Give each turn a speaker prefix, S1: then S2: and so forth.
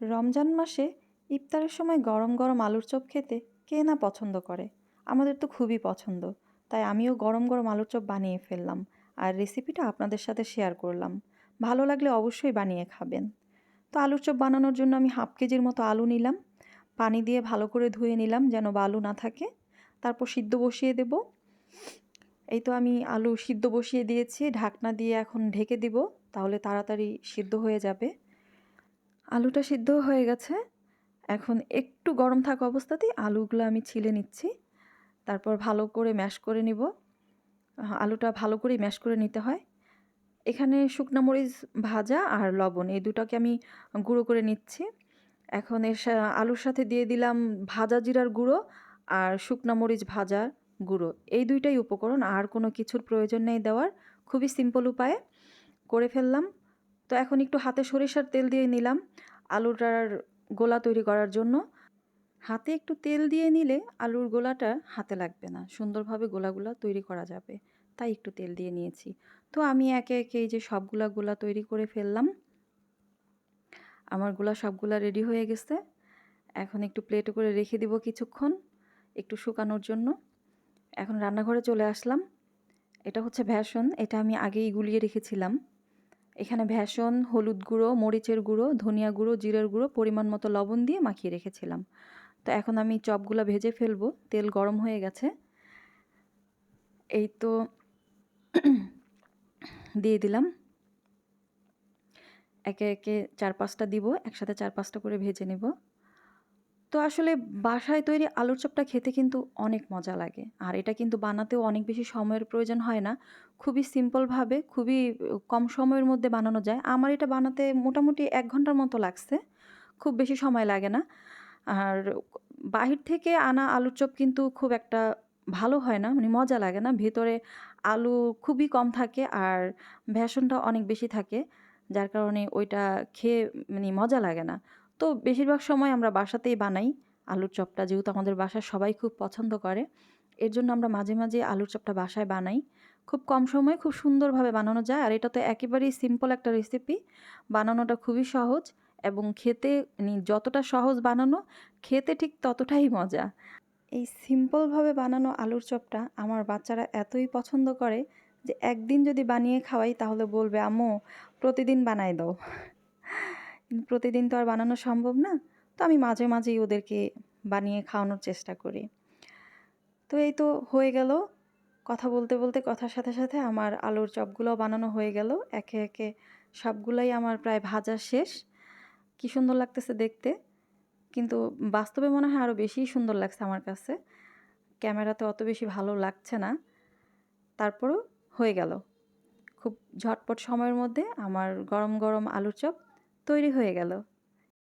S1: রমজান মাসে ইফতারের সময় গরম গরম আলুর চপ খেতে কে না পছন্দ করে? আমাদের তো খুবই পছন্দ। তাই আমিও গরম গরম আলুর চপ বানিয়ে ফেললাম আর রেসিপিটা আপনাদের সাথে শেয়ার করলাম। ভালো লাগলে অবশ্যই বানিয়ে খাবেন। তো আলুর চপ বানানোর জন্য আমি হাফ কেজির মতো আলু নিলাম। পানি দিয়ে ভালো করে ধুয়ে নিলাম যেন বালু না থাকে। তারপর সিদ্ধ বসিয়ে দেব। এই তো আমি আলু সিদ্ধ বসিয়ে দিয়েছি। ঢাকনা দিয়ে এখন ঢেকে দিব। তাহলে তাড়াতাড়ি সিদ্ধ হয়ে যাবে। আলুটা সিদ্ধ হয়ে গেছে। এখন একটু গরম থাকা অবস্থাতেই আলুগুলো আমি ছিলে নিচ্ছি। তারপর ভালো করে ম্যাশ করে নিব। আলুটা ভালো করে ম্যাশ করে নিতে হয়। এখানে শুকনা মরিচ ভাজা আর লবণ, এই দুটোকে আমি গুঁড়ো করে নিচ্ছি। এখন এর আলুর সাথে দিয়ে দিলাম ভাজা জিরার গুঁড়ো আর শুকনা মরিচ ভাজা গুঁড়ো। এই দুইটাই উপকরণ, আর কোনো কিছুর প্রয়োজন নেই দেওয়ার। খুবই সিম্পল উপায়ে করে ফেললাম। তো এখন একটু হাতে সরিষার তেল দিয়ে নিলাম আলুটার গোলা তৈরি করার জন্য। হাতে একটু তেল দিয়ে নিলে আলুর গোলাটা হাতে লাগবে না, সুন্দরভাবে গোলাগুলা তৈরি করা যাবে, তাই একটু তেল দিয়ে নিয়েছি। তো আমি একে একে এই যে সবগুলা গোলা তৈরি করে ফেললাম। আমার গোলা সবগুলা রেডি হয়ে গেছে। এখন একটু প্লেটে করে রেখে দিব কিছুক্ষণ, একটু শুকানোর জন্য। এখন রান্নাঘরে চলে আসলাম। এটা হচ্ছে ভ্যাসন এটা আমি আগেই গুলিয়ে রেখেছিলাম। এখানে ভ্যাসন হলুদ গুঁড়ো, মরিচের গুঁড়ো, ধনিয়া গুঁড়ো, জিরের গুঁড়ো পরিমাণ মতো লবণ দিয়ে মাখিয়ে রেখেছিলাম। তো এখন আমি চপগুলো ভেজে ফেলব, তেল গরম হয়ে গেছে। এই তো দিয়ে দিলাম। একে একে চার পাঁচটা দিব, একসাথে চার পাঁচটা করে ভেজে নেব। তো আসলে বাসায় তৈরি আলুর চপটা খেতে কিন্তু অনেক মজা লাগে। আর এটা কিন্তু বানাতেও অনেক বেশি সময়ের প্রয়োজন হয় না। খুবই সিম্পলভাবে খুবই কম সময়ের মধ্যে বানানো যায়। আমার এটা বানাতে মোটামুটি এক ঘণ্টার মতো লাগছে। খুব বেশি সময় লাগে না। আর বাহির থেকে আনা আলুর চপ কিন্তু খুব একটা ভালো হয় না মানে মজা লাগে না। ভেতরে আলু খুবই কম থাকে আর ভ্যাসনটা অনেক বেশি থাকে, যার কারণে ওইটা খেয়ে মানে মজা লাগে না। তো বেশিরভাগ সময় আমরা বাসাতেই বানাই আলুর চপটা। যেহেতু আমাদের বাসায় সবাই খুব পছন্দ করে, এর জন্য আমরা মাঝে মাঝে আলুর চপটা বাসায় বানাই। খুব কম সময়ে খুব সুন্দরভাবে বানানো যায়, আর এটা তো একেবারেই সিম্পল একটা রেসিপি বানানোটা খুবই সহজ এবং খেতে মানে যতটা সহজ বানানো, খেতে ঠিক ততটাই মজা। এই সিম্পলভাবে বানানো আলুর চপটা আমার বাচ্চারা এতই পছন্দ করে যে একদিন যদি বানিয়ে খাওয়াই তাহলে বলবে, আম্মু, প্রতিদিন বানাই দাও। প্রতিদিন তো আর বানানো সম্ভব না, তো আমি মাঝে মাঝেই ওদেরকে বানিয়ে খাওয়ানোর চেষ্টা করি। তো এই তো হয়ে গেল। কথা বলতে বলতে কথার সাথে সাথে আমার আলুর চপগুলো বানানো হয়ে গেল। একে একে সবগুলাই আমার প্রায় ভাজা শেষ। কি সুন্দর লাগতেছে দেখতে, কিন্তু বাস্তবে মনে হয় আরও বেশি সুন্দর লাগছে আমার কাছে। ক্যামেরাতে অত বেশি ভালো লাগছে না। তারপরও হয়ে গেল। খুব ঝটপট সময়ের মধ্যে আমার গরম গরম আলুর চপ তৈরি হয়ে গেল।